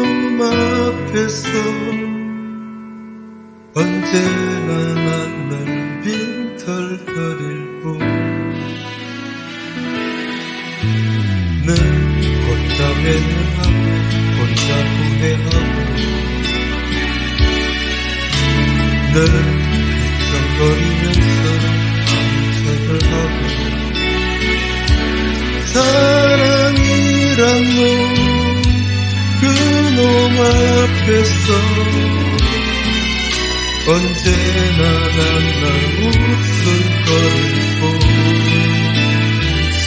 너그놈 앞에서 언제나 난날 빈털거릴 뿐. 늘 혼자 외면하고 혼자 후회하고 늘 휘청거리면서 밤책을 하고 사랑이란 너그놈 앞에서 언제나 난날 웃을 거리고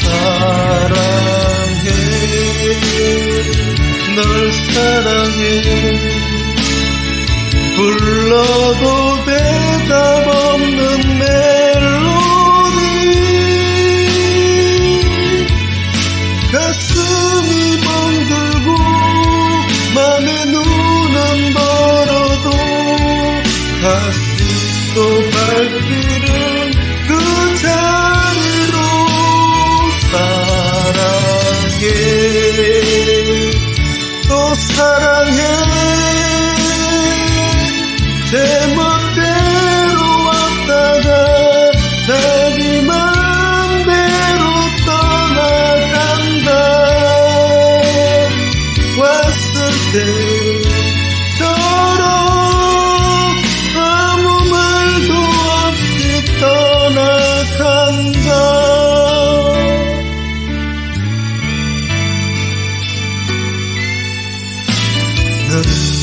사랑해 널 사랑해. 불러도 대답 없는 때처럼 아무 말도 없이 떠나간다. 난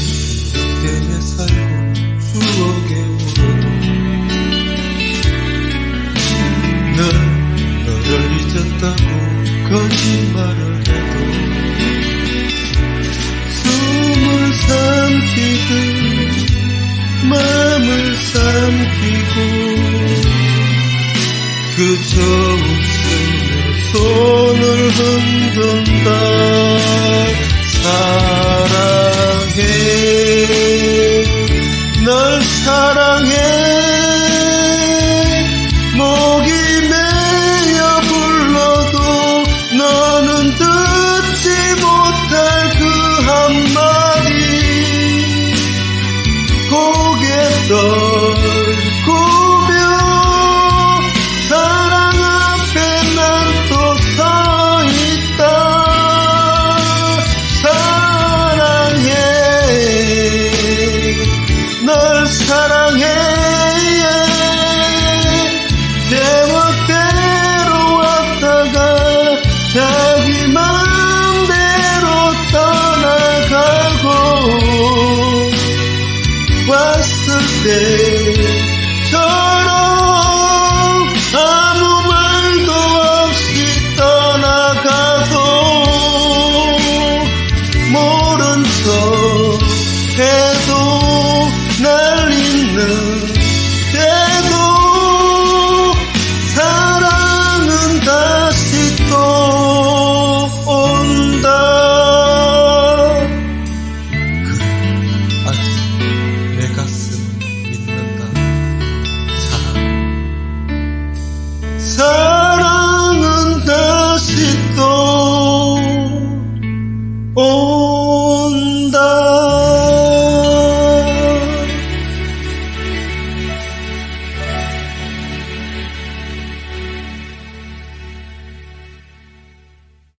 느끼고 그저 웃으며 손을 흔든다. 사랑해. 널 사랑해. 목이 메어 불러도 너는 듣지 못할 그 한마디. 고개 떠 해도